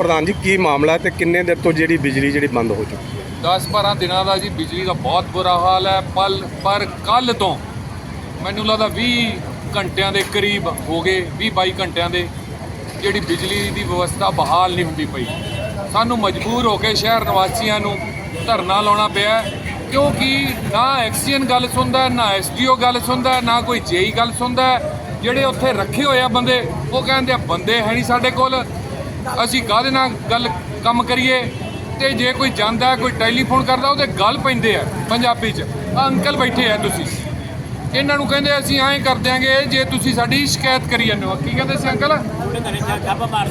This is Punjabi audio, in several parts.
ਪ੍ਰਧਾਨ ਜੀ ਕੀ ਮਾਮਲਾ ਹੈ ਤੇ ਕਿੰਨੇ ਦਿਨ ਤੋਂ ਜਿਹੜੀ ਬਿਜਲੀ ਜਿਹੜੀ ਬੰਦ ਹੋ ਚੁੱਕੀ ਹੈ? 10-12 ਦਿਨਾਂ ਦਾ ਜੀ ਬਿਜਲੀ ਦਾ ਬਹੁਤ ਬੁਰਾ ਹਾਲ ਹੈ। ਪਲ ਪਰ ਕੱਲ ਤੋਂ ਮੈਨੂੰ ਲੱਗਦਾ 20 ਘੰਟਿਆਂ ਦੇ ਕਰੀਬ ਹੋ ਗਏ 20-22 ਘੰਟਿਆਂ ਦੇ ਜਿਹੜੀ ਬਿਜਲੀ ਦੀ ਵਿਵਸਥਾ ਬਹਾਲ ਨਹੀਂ ਹੁੰਦੀ ਪਈ। ਸਾਨੂੰ ਮਜਬੂਰ ਹੋ ਕੇ ਸ਼ਹਿਰ ਨਿਵਾਸੀਆਂ ਨੂੰ ਧਰਨਾ ਲਾਉਣਾ ਪਿਆ ਕਿਉਂਕਿ ਨਾ ਐਕਸੀਅਨ ਗੱਲ ਸੁਣਦਾ ਹੈ, ਨਾ ਐਸਡੀਓ ਗੱਲ ਸੁਣਦਾ ਨਾ ਕੋਈ ਜੇਈ ਗੱਲ ਸੁਣਦਾ ਜਿਹੜੇ ਉੱਥੇ ਰੱਖੇ ਹੋਏ ਆ ਬੰਦੇ ਉਹ ਕਹਿੰਦੇ ਆ ਬੰਦੇ ਹੈ ਨਹੀਂ ਸਾਡੇ ਕੋਲ। ਅਸੀਂ ਕਾਹਦੇ ਨਾਲ ਗੱਲ ਕੰਮ ਕਰੀਏ? ਤੇ ਜੇ ਕੋਈ ਜਾਂਦਾ, ਕੋਈ ਟੈਲੀਫੋਨ ਕਰਦਾ, ਉਹਦੇ ਗੱਲ ਪੈਂਦੇ ਆ ਪੰਜਾਬੀ 'ਚ। ਆਹ ਅੰਕਲ ਬੈਠੇ ਆ ਤੁਸੀਂ। ਇਹਨਾਂ ਨੂੰ ਕਹਿੰਦੇ ਅਸੀਂ ਐਂ ਕਰ ਦਿਆਂਗੇ, ਜੇ ਤੁਸੀਂ ਸਾਡੀ ਸ਼ਿਕਾਇਤ ਕਰੀ ਜਾਂਦੇ ਹੋ। ਕੀ ਕਹਿੰਦੇ ਸੀ ਅੰਕਲ?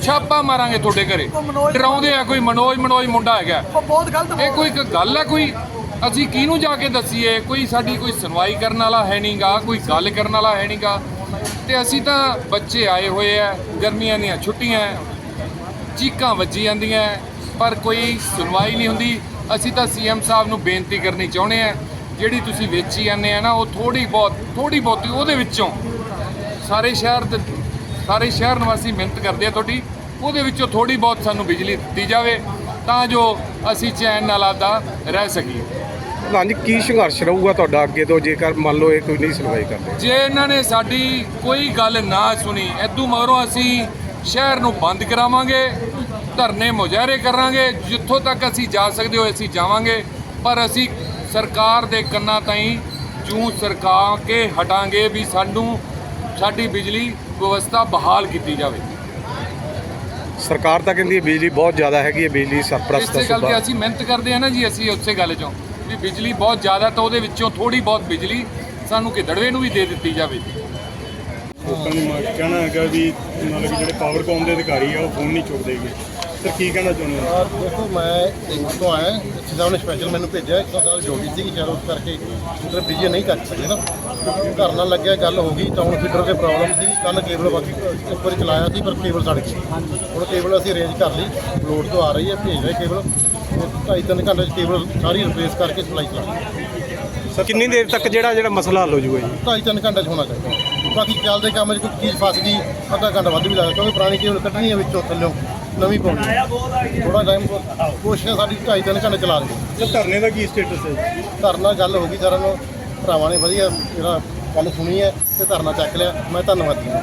ਛਾਪਾ ਮਾਰਾਂਗੇ ਤੁਹਾਡੇ ਘਰੇ। ਡਰਾਉਂਦੇ ਆ ਕੋਈ ਮਨੋਜ ਮਨੋਜ ਮੁੰਡਾ ਹੈਗਾ। ਬਹੁਤ ਗਲਤ ਇਹ ਕੋਈ ਇੱਕ ਗੱਲ ਹੈ ਕੋਈ? ਅਸੀਂ ਕਿਹਨੂੰ ਜਾ ਕੇ ਦੱਸੀਏ? ਕੋਈ ਸਾਡੀ ਕੋਈ ਸੁਣਵਾਈ ਕਰਨ ਵਾਲਾ ਹੈ ਨਹੀਂਗਾ ਕੋਈ ਗੱਲ ਕਰਨ ਵਾਲਾ ਹੈ ਨਹੀਂਗਾ ਤੇ ਅਸੀਂ ਤਾਂ ਬੱਚੇ ਆਏ ਹੋਏ ਆ, ਗਰਮੀਆਂ ਦੀਆਂ ਛੁੱਟੀਆਂ ਚੀਕਾਂ ਵੱਜੀ ਜਾਂਦੀਆਂ ਪਰ ਕੋਈ ਸੁਣਵਾਈ ਨਹੀਂ ਹੁੰਦੀ। ਅਸੀਂ ਤਾਂ ਸੀਐਮ ਸਾਹਿਬ ਨੂੰ ਬੇਨਤੀ ਕਰਨੀ ਚਾਹੁੰਦੇ ਆ ਜਿਹੜੀ ਤੁਸੀਂ ਵੇਚੀ ਜਾਂਦੇ ਆ ਨਾ ਉਹ ਥੋੜੀ ਬਹੁਤ ਥੋੜੀ ਬਹੁਤੀ ਉਹਦੇ ਵਿੱਚੋਂ। ਸਾਰੇ ਸ਼ਹਿਰ ਦੇ ਸਾਰੇ ਸ਼ਹਿਰ ਨਿਵਾਸੀ ਮਿਹਨਤ ਕਰਦੇ ਆ ਤੁਹਾਡੀ ਉਹਦੇ ਵਿੱਚੋਂ ਥੋੜੀ ਬਹੁਤ ਸਾਨੂੰ ਬਿਜਲੀ ਦਿੱਤੀ ਜਾਵੇ ਤਾਂ ਜੋ ਅਸੀਂ ਚੈਨ ਨਾਲ ਆਪਦਾ ਰਹਿ ਸਕੀਏ। ਪ੍ਰਧਾਨ ਜੀ ਕੀ ਸੰਘਰਸ਼ ਰਹੂਗਾ ਤੁਹਾਡਾ ਅੱਗੇ ਤੋਂ ਜੇਕਰ ਮੰਨ ਲਓ ਇਹ ਕੋਈ ਨਹੀਂ ਸੁਣਵਾਈ ਕਰਦੇ? ਜੇ ਇਹਨਾਂ ਨੇ ਸਾਡੀ ਕੋਈ ਗੱਲ ਨਾ ਸੁਣੀ ਐਦੂ ਮਗਰੋਂ ਅਸੀਂ ਸ਼ਹਿਰ ਨੂੰ ਬੰਦ ਕਰਾਵਾਂਗੇ ਧਰਨੇ ਮੁਜ਼ਾਹਰੇ ਕਰਾਂਗੇ ਜਿੱਥੋਂ ਤੱਕ ਅਸੀਂ ਜਾ ਸਕਦੇ ਹੋ ਅਸੀਂ ਜਾਵਾਂਗੇ ਪਰ ਅਸੀਂ ਸਰਕਾਰ ਦੇ ਕੰਨਾਂ ਤਾਈਂ ਜੂ ਸਰਕਾ ਕੇ ਹਟਾਂਗੇ ਵੀ ਸਾਨੂੰ ਸਾਡੀ ਬਿਜਲੀ ਵਿਵਸਥਾ ਬਹਾਲ ਕੀਤੀ ਜਾਵੇ। ਸਰਕਾਰ ਤਾਂ ਕਹਿੰਦੀ ਹੈ ਬਿਜਲੀ ਬਹੁਤ ਜ਼ਿਆਦਾ ਹੈਗੀ ਹੈ ਬਿਜਲੀ ਸਰਪ੍ਰਸਤ ਇਸੇ ਗੱਲ ਤੇ ਅਸੀਂ ਮਿਹਨਤ ਕਰਦੇ ਆ ਨਾ ਜੀ ਅਸੀਂ ਉਸੇ ਗੱਲ ਚੋਂ ਵੀ ਬਿਜਲੀ ਬਹੁਤ ਜ਼ਿਆਦਾ ਤਾਂ ਉਹਦੇ ਵਿੱਚੋਂ ਥੋੜੀ ਬਹੁਤ ਬਿਜਲੀ ਸਾਨੂੰ ਕਿਦੜਵੇ ਨੂੰ ਵੀ ਦੇ ਦਿੱਤੀ ਜਾਵੇ। ਲੋਕਾਂ ਨੂੰ ਕਹਿਣਾ ਹੈਗਾ ਵੀ ਮਤਲਬ ਜਿਹੜੇ ਪਾਵਰਕੌਮ ਦੇ ਅਧਿਕਾਰੀ ਆ ਉਹ ਫੋਨ ਨਹੀਂ ਚੁੱਕਦੇਗੇ ਸਰ ਕੀ ਕਹਿਣਾ ਚਾਹੁੰਦੇ ਹੋ? ਔਰ ਦੇਖੋ ਮੈਂ ਇੱਕ ਤੋਂ ਆਇਆ ਇੱਥੇ ਸਾਹਿਬ ਨੇ ਸਪੈਸ਼ਲ ਮੈਨੂੰ ਭੇਜਿਆ ਇੱਕ ਸਾਹਿਬ ਡਿਊਟੀ ਸੀ ਕਿ ਚਲੋ ਉਸ ਕਰਕੇ ਫੀਡਰ ਬਿਜ਼ੀ ਨਹੀਂ ਕਰ ਸਕਦੇ ਨਾ। ਘਰ ਨਾਲ ਲੱਗਿਆ ਗੱਲ ਹੋ ਗਈ ਟਾਊਨ ਫੀਡਰ ਦੇ ਪ੍ਰੋਬਲਮ ਸੀ। ਕੱਲ ਕੇਬਲ ਬਾਕੀ ਇੱਕ ਵਾਰੀ ਚਲਾਇਆ ਸੀ ਪਰ ਕੇਬਲ ਸੜ ਗਈ। ਹੁਣ ਕੇਬਲ ਅਸੀਂ ਅਰੇਂਜ ਕਰ ਲਈ ਲੋਡ ਤੋਂ ਆ ਰਹੀ ਹੈ ਭੇਜ ਰਹੇ ਕੇਬਲ ਢਾਈ ਤਿੰਨ ਘੰਟੇ 'ਚ ਕੇਬਲ ਸਾਰੀ ਰਿਪਲੇਸ ਕਰਕੇ ਸਪਲਾਈ ਸਰ ਕਿੰਨੀ ਦੇਰ ਤੱਕ ਜਿਹੜਾ ਜਿਹੜਾ ਮਸਲਾ ਹੱਲ ਹੋ ਜਾਊਗਾ ਜੀ? ਢਾਈ ਤਿੰਨ ਘੰਟੇ 'ਚ ਹੋਣਾ ਚਾਹੀਦਾ। ਬਾਕੀ ਚੱਲਦੇ ਕੰਮ 'ਚ ਕੋਈ ਚੀਜ਼ ਫਸ ਗਈ ਅੱਧਾ ਘੰਟਾ ਵੱਧ ਵੀ ਲੱਗਦਾ ਕਿਉਂਕਿ ਪੁਰਾਣੀ ਕੇਬਲ ਕੱਢਣੀ ਹੈ ਵਿੱਚੋਂ ਥੱਲਿਓਂ। ਨਵੀਂ ਪਾਉਣੀ ਥੋੜਾ ਟਾਈਮ ਕੋਸ਼ਿਸ਼ ਸਾਡੀ ਢਾਈ ਤਿੰਨ ਘੰਟੇ ਚਲਾ ਦੇਣੀ ਸਰ ਧਰਨੇ ਦਾ ਕੀ ਸਟੇਟਸ ਹੈ? ਧਰਨਾ ਗੱਲ ਹੋ ਗਈ ਸਾਰਿਆਂ ਨੂੰ। ਭਰਾਵਾਂ ਨੇ ਵਧੀਆ ਜਿਹੜਾ ਗੱਲ ਸੁਣੀ ਹੈ ਤੇ ਧਰਨਾ ਚੱਕ ਲਿਆ। ਮੈਂ ਧੰਨਵਾਦੀ ਹਾਂ।